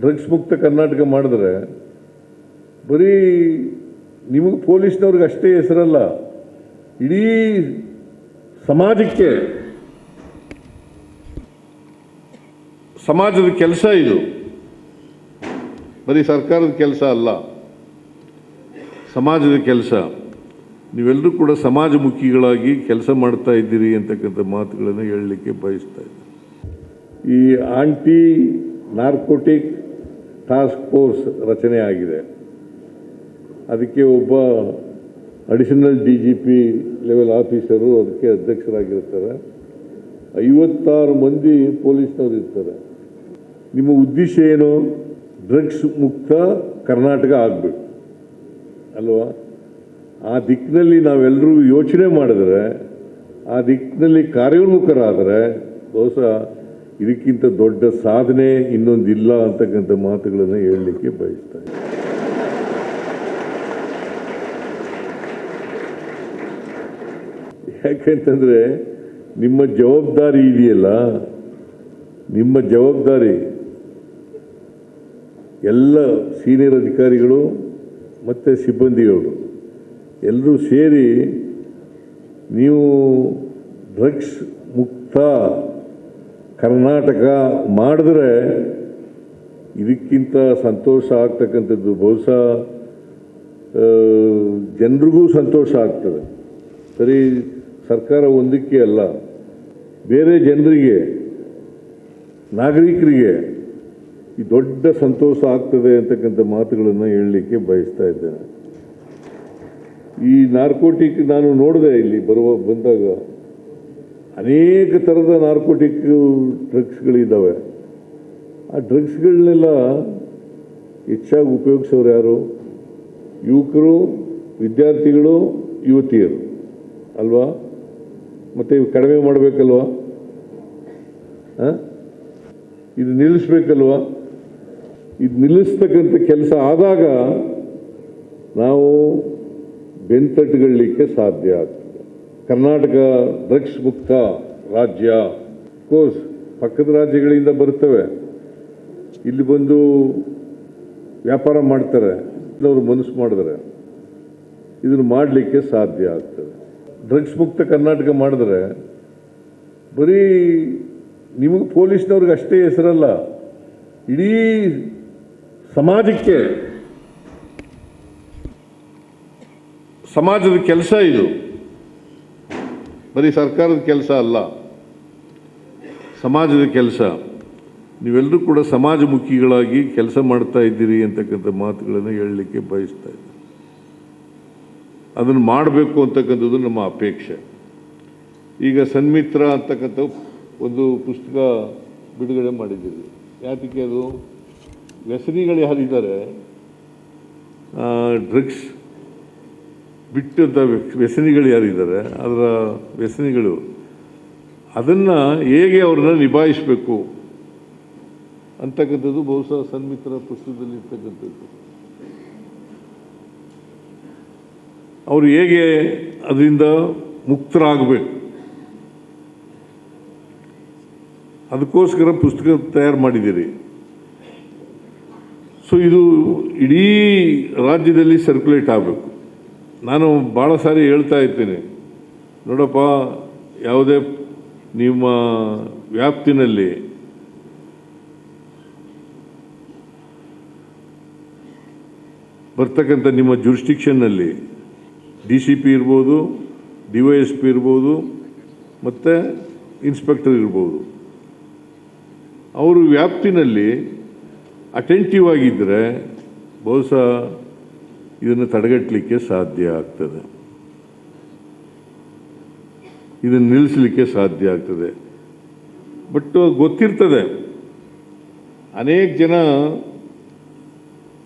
Drugs ಮುಕ್ತ ಕರ್ನಾಟಕ ಮಾಡಿದ್ರೆ ಬರೀ ನಿಮಗೆ ಪೊಲೀಸ್ನವ್ರಿಗೆ ಅಷ್ಟೇ ಹೆಸರಲ್ಲ, ಇಡೀ ಸಮಾಜಕ್ಕೆ ಸಮಾಜದ ಕೆಲಸ ಇದು. ಬರೀ ಸರ್ಕಾರದ ಕೆಲಸ ಅಲ್ಲ, ಸಮಾಜದ ಕೆಲಸ. ನೀವೆಲ್ಲರೂ ಕೂಡ ಸಮಾಜಮುಖಿಗಳಾಗಿ ಕೆಲಸ ಮಾಡ್ತಾ ಇದ್ದೀರಿ ಅಂತಕ್ಕಂಥ ಮಾತುಗಳನ್ನು ಹೇಳಲಿಕ್ಕೆ ಬಯಸ್ತಾ ಇದ್ದೀನಿ ಈ ಆಂಟಿ ನಾರ್ಕೋಟಿಕ್ ಟಾಸ್ಕ್ ಫೋರ್ಸ್ ರಚನೆ ಆಗಿದೆ ಅದಕ್ಕೆ ಒಬ್ಬ additional D G P level officer ಅದಕ್ಕೆ ಅಧ್ಯಕ್ಷರಾಗಿರ್ತಾರೆ. ಐವತ್ತಾರು ಮಂದಿ ಪೊಲೀಸ್ನವರು ಇರ್ತಾರೆ. ನಿಮ್ಮ ಉದ್ದೇಶ ಏನು? ಡ್ರಗ್ಸ್ ಮುಕ್ತ ಕರ್ನಾಟಕ ಆಗಬೇಕು. ಅಲ್ವಾ? ಆ ದಿಕ್ಕಿನಲ್ಲಿ ನಾವೆಲ್ಲರೂ ಯೋಚನೆ ಮಾಡಿದ್ರೆ, ಆ ದಿಕ್ಕಿನಲ್ಲಿ ಕಾರ್ಯೋನ್ಮುಖರಾದರೆ, ಬಹುಶಃ ಇದಕ್ಕಿಂತ ದೊಡ್ಡ ಸಾಧನೆ ಇನ್ನೊಂದಿಲ್ಲ ಅಂತಕ್ಕಂಥ ಮಾತುಗಳನ್ನು ಹೇಳಲಿಕ್ಕೆ ಬಯಸ್ತಾ ಇದ್ದೀನಿ. ಯಾಕೆಂತಂದರೆ ನಿಮ್ಮ ಜವಾಬ್ದಾರಿ ಇದೆಯಲ್ಲ, ನಿಮ್ಮ ಜವಾಬ್ದಾರಿ ಎಲ್ಲ ಸೀನಿಯರ್ ಅಧಿಕಾರಿಗಳು ಮತ್ತು ಸಿಬ್ಬಂದಿಗಳು ಎಲ್ಲರೂ ಸೇರಿ ನೀವು ಡ್ರಗ್ಸ್ ಮುಕ್ತ ಕರ್ನಾಟಕ ಮಾಡಿದ್ರೆ ಇದಕ್ಕಿಂತ ಸಂತೋಷ ಆಗ್ತಕ್ಕಂಥದ್ದು ಬಹುಶಃ ಜನರಿಗೂ ಸಂತೋಷ ಆಗ್ತದೆ. ಸರಿ, ಸರ್ಕಾರ ಒಂದಕ್ಕೆ ಅಲ್ಲ, ಬೇರೆ ಜನರಿಗೆ, ನಾಗರಿಕರಿಗೆ ಈ ದೊಡ್ಡ ಸಂತೋಷ ಆಗ್ತದೆ ಅಂತಕ್ಕಂಥ ಮಾತುಗಳನ್ನು ಹೇಳಲಿಕ್ಕೆ ಬಯಸ್ತಾ ಇದ್ದೇನೆ. ಈ ನಾರ್ಕೋಟಿಕ್ ನಾನು ನೋಡಿದೆ ಇಲ್ಲಿ ಬರುವ, ಬಂದಾಗ. ಅನೇಕ ಥರದ ನಾರ್ಕೋಟಿಕ್ ಡ್ರಗ್ಸ್ಗಳಿದ್ದಾವೆ. ಆ ಡ್ರಗ್ಸ್ಗಳನ್ನೆಲ್ಲ ಹೆಚ್ಚಾಗಿ ಉಪಯೋಗಿಸೋರು ಯಾರು? ಯುವಕರು, ವಿದ್ಯಾರ್ಥಿಗಳು, ಯುವತಿಯರು. ಅಲ್ವಾ? ಮತ್ತು ಇವು ಕಡಿಮೆ ಮಾಡಬೇಕಲ್ವಾ? ಇದು ನಿಲ್ಲಿಸ್ಬೇಕಲ್ವಾ? ಇದು ನಿಲ್ಲಿಸ್ತಕ್ಕಂಥ ಕೆಲಸ ಆದಾಗ ನಾವು ಬೆಂತಟ್ಟುಗೊಳ್ಳಿಕ್ಕೆ ಸಾಧ್ಯ ಆಗ್ತದೆ. ಕರ್ನಾಟಕ ಡ್ರಗ್ಸ್ ಮುಕ್ತ ರಾಜ್ಯ ಕೋರ್ಸ್ ಪಕ್ಕದ ರಾಜ್ಯಗಳಿಂದ ಬರ್ತವೆ ಇಲ್ಲಿ ಬಂದು ವ್ಯಾಪಾರ ಮಾಡ್ತಾರೆ. ಅವರು ಮನಸ್ಸು ಮಾಡಿದ್ರೆ ಇದನ್ನು ಮಾಡಲಿಕ್ಕೆ ಸಾಧ್ಯ ಆಗ್ತದೆ. ಡ್ರಗ್ಸ್ ಮುಕ್ತ ಕರ್ನಾಟಕ ಮಾಡಿದ್ರೆ ಬರೀ ನಿಮಗೆ ಪೊಲೀಸ್ನವ್ರಿಗೆ ಅಷ್ಟೇ ಹೆಸರಲ್ಲ, ಇಡೀ ಸಮಾಜಕ್ಕೆ, ಸಮಾಜದ ಕೆಲಸ ಇದು. ಬರೀ ಸರ್ಕಾರದ ಕೆಲಸ ಅಲ್ಲ, ಸಮಾಜದ ಕೆಲಸ. ನೀವೆಲ್ಲರೂ ಕೂಡ ಸಮಾಜಮುಖಿಗಳಾಗಿ ಕೆಲಸ ಮಾಡ್ತಾ ಇದ್ದೀರಿ ಅಂತಕ್ಕಂಥ ಮಾತುಗಳನ್ನು ಹೇಳಲಿಕ್ಕೆ ಬಯಸ್ತಾ ಇದ್ದೀನಿ. ಅದನ್ನು ಮಾಡಬೇಕು ಅಂತಕ್ಕಂಥದ್ದು ನಮ್ಮ ಅಪೇಕ್ಷೆ. ಈಗ ಸನ್ಮಿತ್ರ ಅಂತಕ್ಕಂಥ ಒಂದು ಪುಸ್ತಕ ಬಿಡುಗಡೆ ಮಾಡಿದ್ದೀರಿ ಯಾತಕ್ಕೆ ಅದು? ವ್ಯಸನಿಗಳು ಯಾರಿದ್ದಾರೆ? ಡ್ರಗ್ಸ್ ಬಿಟ್ಟಂಥ ವ್ಯಸನಿಗಳು ಯಾರಿದ್ದಾರೆ? ಅದರ ವ್ಯಸನಿಗಳು. ಅದನ್ನು ಹೇಗೆ ಅವ್ರನ್ನ ನಿಭಾಯಿಸಬೇಕು? ಅಂತಕ್ಕಂಥದ್ದು ಬಹುಶಃ ಸನ್ಮಿತ್ರ ಪುಸ್ತಕದಲ್ಲಿ ಇರ್ತಕ್ಕಂಥದ್ದು ಅವರು ಹೇಗೆ ಅದರಿಂದ ಮುಕ್ತರಾಗಬೇಕು? ಅದಕ್ಕೋಸ್ಕರ ಪುಸ್ತಕ ತಯಾರು ಮಾಡಿದ್ದೀರಿ. ಸೊ ಇದು ಇಡೀ ರಾಜ್ಯದಲ್ಲಿ ಸರ್ಕ್ಯುಲೇಟ್ ಆಗಬೇಕು. ನಾನು ಭಾಳ ಸಾರಿ ಹೇಳ್ತಾ ಇರ್ತೀನಿ. ನೋಡಪ್ಪ, ಯಾವುದೇ ನಿಮ್ಮ ವ್ಯಾಪ್ತಿನಲ್ಲಿ ಬರ್ತಕ್ಕಂಥ ನಿಮ್ಮ ಜುರಿಸ್ಟಿಕ್ಷನ್ನಲ್ಲಿ ಡಿ ಸಿ ಪಿ ಇರ್ಬೋದು, ಡಿ ವೈ ಎಸ್ ಪಿ ಇರ್ಬೋದು, ಮತ್ತು ಇನ್ಸ್ಪೆಕ್ಟರ್ ಇರ್ಬೋದು. ಅವರು ವ್ಯಾಪ್ತಿನಲ್ಲಿ ಅಟೆಂಟಿವ್ ಆಗಿದ್ದರೆ ಬಹುಶಃ ಇದನ್ನು ತಡೆಗಟ್ಟಲಿಕ್ಕೆ ಸಾಧ್ಯ ಆಗ್ತದೆ. ಇದನ್ನು ನಿಲ್ಲಿಸಲಿಕ್ಕೆ ಸಾಧ್ಯ ಆಗ್ತದೆ. ಬಟ್ ಗೊತ್ತಿರ್ತದೆ. ಅನೇಕ ಜನ